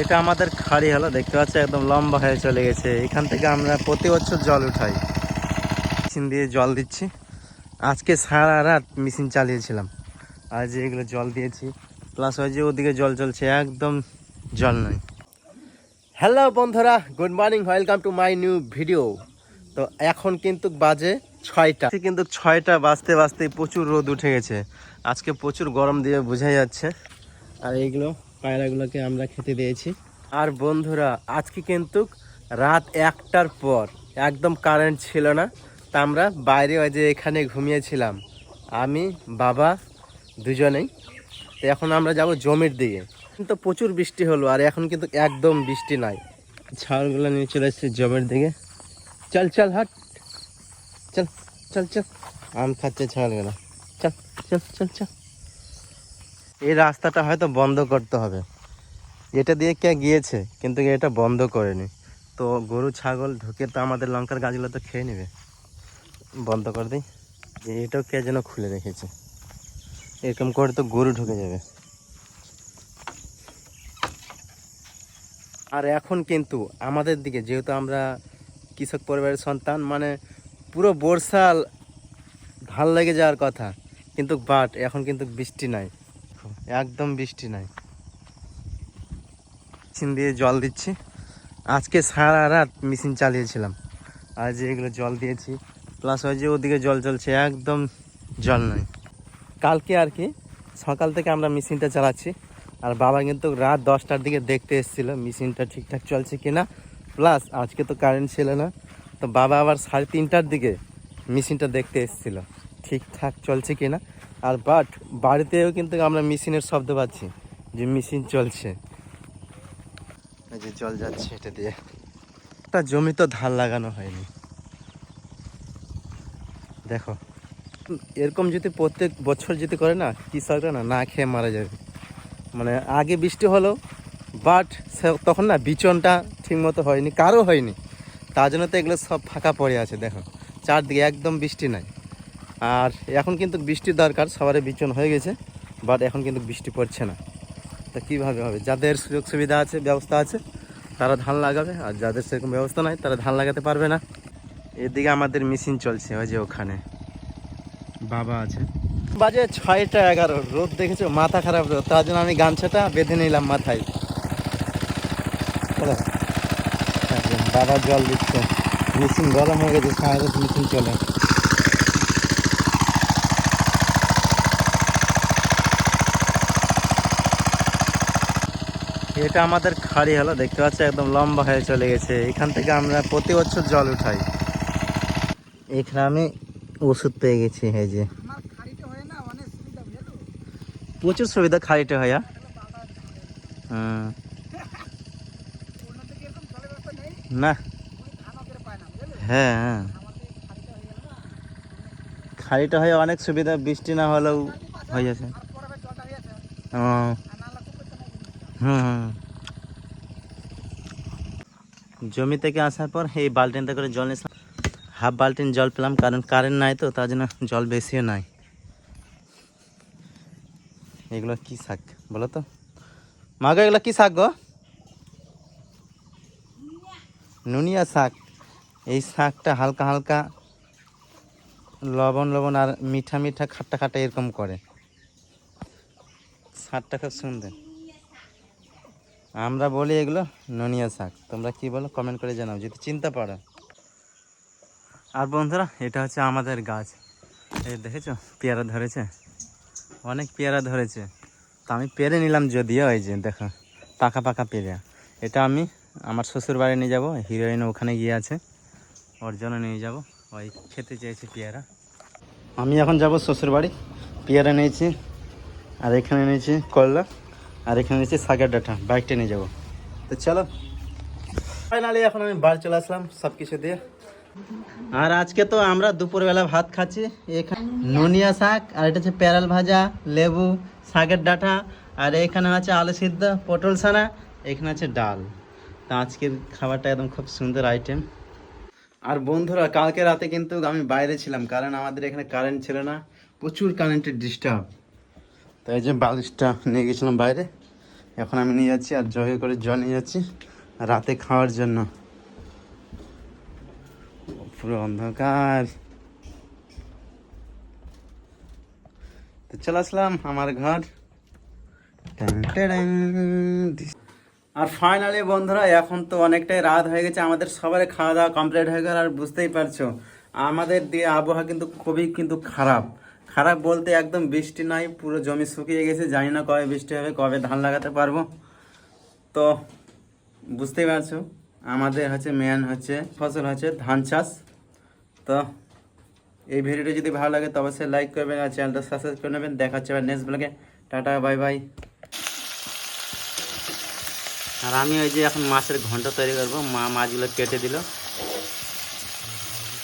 এটা আমাদের খাড়ি হলো দেখতে পাচ্ছি একদম লম্বা হয়ে চলে গেছে। এখান থেকে আমরা প্রতি বছর জল উঠাই। মেশিন দিয়ে জল দিচ্ছি। আজকে সারা রাত মেশিন চালিয়েছিলাম। আর যে এগুলো জল দিয়েছি। প্লাস ওই যে ওদিকে জল চলছে, একদম জল নয় হ্যালো বন্ধুরা good morning welcome to my new video তো এখন কিন্তু বাজে ছয়টা। কিন্তু ছয়টা বাজতে বাজতে প্রচুর রোদ উঠে গেছে। আজকে প্রচুর গরম দিয়ে বোঝা যাচ্ছে। আর এইগুলো পায়রাগুলোকে আমরা খেতে দিয়েছি। আর বন্ধুরা আজকে কিন্তু রাত একটার পর একদম কারেন্ট ছিল না তা আমরা বাইরে ওই যে এখানে ঘুমিয়েছিলাম। আমি বাবা দুজনেই। তো এখন আমরা যাব জমির দিকে। কিন্তু প্রচুর বৃষ্টি হলো আর এখন কিন্তু একদম বৃষ্টি নাই। ছাড়গুলো নিয়ে চলে এসেছি জমির দিকে। চল চল হাট। চল চল চল। আম খাচ্ছে ছাড়গুলো চল চল চল চল। এই রাস্তাটা হয়তো বন্ধ করতে হবে। এটা দিয়ে কে গিয়েছে, কিন্তু এটা বন্ধ করেনি। তো গরু, ছাগল ঢুকে তো আমাদের লঙ্কার গাছগুলো তো খেয়ে নেবে। বন্ধ করে দিই। যে এটাও কে যেন খুলে রেখেছে। এরকম করে তো গরু ঢুকে যাবে। আর এখন কিন্তু আমাদের দিকে, যেহেতু আমরা কৃষক পরিবারের সন্তান মানে পুরো বর্ষাল ধান লেগে যাওয়ার কথা, কিন্তু বাট এখন কিন্তু বৃষ্টি নাই। একদম বৃষ্টি নাই। মেশিন দিয়ে জল দিচ্ছি। আজকে সারা রাত মেশিন চালিয়েছিলাম। আর যে এগুলো জল দিয়েছি। প্লাস ওই যে ওদিকে জল চলছে, একদম জল নয় কালকে আর কি, সকাল থেকে আমরা মেশিনটা চালাচ্ছি। আর বাবা কিন্তু রাত দশটার দিকে দেখতে এসেছিল মেশিনটা ঠিকঠাক চলছে কিনা। প্লাস আজকে তো কারেন্ট ছিল না। তো বাবা আবার সাড়ে তিনটার দিকে মেশিনটা দেখতে এসেছিল। ঠিকঠাক চলছে কিনা। আর বাট বাড়িতেও কিন্তু আমরা মেশিনের শব্দ পাচ্ছি যে মেশিন চলছে। যে জল যাচ্ছে এটা দিয়ে। একটা জমি তো ধান লাগানো হয়নি। দেখো এরকম যদি প্রত্যেক বছর যদি করে না কৃষকরা না না খেয়ে মারা যাবে। মানে আগে বৃষ্টি হলো বাট তখন না বিচনটা ঠিকমতো হয়নি কারও হয়নি। তার জন্য তো এগুলো সব ফাঁকা পড়ে আছে দেখো। চারদিকে একদম বৃষ্টি নাই। আর এখন কিন্তু বৃষ্টির দরকার সবারই বিচন হয়ে গেছে বাট এখন কিন্তু বৃষ্টি পড়ছে না। তা কীভাবে হবে? যাদের সুযোগ সুবিধা আছে, ব্যবস্থা আছে, তারা ধান লাগাবে, আর যাদের সেরকম ব্যবস্থা নাই, তারা ধান লাগাতে পারবে না। এদিকে আমাদের মেশিন চলছে, ওই যে ওখানে। বাবা আছে। বাজে ছয়টা এগারো, রোদ দেখেছ? মাথা খারাপ রোদ। তার জন্য আমি গামছাটা বেঁধে নিলাম মাথায়। চলো। বাবা জল দিচ্ছে। মেশিন গরম হয়ে গেছে সারা মেশিন চলে। এটা আমাদের খাড়ি, হলো দেখতে পাচ্ছি, একদম লম্বা হয়ে চলে গেছে। এখান থেকে আমরা প্রতি বছর জল উঠাই। এখানে আমি ওষুধ পেয়ে গেছি, এই যে। প্রচুর সুবিধা খাড়িটা হয় হ্যাঁ না। হ্যাঁ হ্যাঁ। খাড়িটা হয়ে অনেক সুবিধা, বৃষ্টি না হলেও হয়ে যাচ্ছে। ও। হুম হুম জমি থেকে আসার পর এই বালতিনটা করে জল নিয়েছিলাম। হাফ বালতিন জল পেলাম, কারণ কারেন্ট নাই তো, তার জন্য জল বেশিও নাই। এগুলো কি শাক বলো তো? মাগো, এগুলো কি শাক গো? নুনিয়া শাক। এই শাকটা হালকা হালকা লবণ লবণ আর মিঠা মিঠা খাট্টা খাট্টা এরকম করে। শাকটা খুব সুন্দর। আমরা বলি এগুলো ননিয়া শাক। তোমরা কি বলো? কমেন্ট করে জানাও, যদি চিন্তা পারো। আর বন্ধুরা, এটা হচ্ছে আমাদের গাছ। এই দেখেছ? পেয়ারা ধরেছে। অনেক পেয়ারা ধরেছে। তো আমি পেরে নিলাম যদিও ওই যে দেখো, পাকা পাকা পেয়ারা এটা আমি আমার শ্বশুর বাড়ি নিয়ে যাব হিরোইন ওখানে গিয়ে আছে। ওর জন্য নিয়ে যাব। ওই খেতে চেয়েছে পেয়ারা। আমি এখন যাব শ্বশুর বাড়ি পেয়ারা নিয়েছি, আর এখানে নিয়েছি করলা। আর এখানে নিয়েছি শাকের ডাটা বাইকটা নিয়ে যাব। তো চলো। ফাইনালি এখন আমি বাড়ি চলে আসলাম সব কিছু দিয়ে। আর আজকে তো আমরা দুপুরবেলা ভাত খাচ্ছি। এখানে নুনিয়া শাক, আর এটা হচ্ছে প্যারাল ভাজা, লেবু শাকের ডাঁটা, আর এখানে আছে আলু সিদ্ধ, পটল ছানা, এখানে আছে ডাল। তা আজকের খাবারটা একদম খুব সুন্দর আইটেম আর বন্ধুরা, কালকে রাতে কিন্তু আমি বাইরে ছিলাম, কারণ আমাদের এখানে কারেন্ট ছিল না। প্রচুর কারেন্টের ডিস্টার্ব তো এই যে বালিশটা নিয়ে গেছিলাম বাইরে, এখন আমি নিয়ে যাচ্ছি আর জগে করে জল নিয়ে যাচ্ছি রাতে খাওয়ার জন্য। পুরো অন্ধকার। তো চলে আসলাম আমার ঘর। আর ফাইনালি বন্ধুরা, এখন তো অনেকটাই রাত হয়ে গেছে, আমাদের সবার খাওয়া দাওয়া কমপ্লিট হয়ে গেল, আর বুঝতেই পারছ, আমাদের দিয়ে আবহাওয়া কিন্তু খুবই কিন্তু খারাপ। খারাপ বলতে একদম বৃষ্টি নাই, পুরো জমি শুকিয়ে গেছে, জানি না কবে বৃষ্টি হবে, কবে ধান লাগাতে পারব। তো বুঝতেই পারছ, আমাদের হচ্ছে মেন হচ্ছে ফসল হচ্ছে ধান চাষ। তো এই ভিডিওটি যদি ভালো লাগে, তো অবশ্যই লাইক করবেন আর চ্যানেলটা সাবস্ক্রাইব করে নেবেন। দেখা হচ্ছে নেক্সট ব্লগে টাটা বাই বাই আর আমি ওই যে এখন মাছের ঘণ্টা তৈরি করব। মা মাছগুলো কেটে দিল।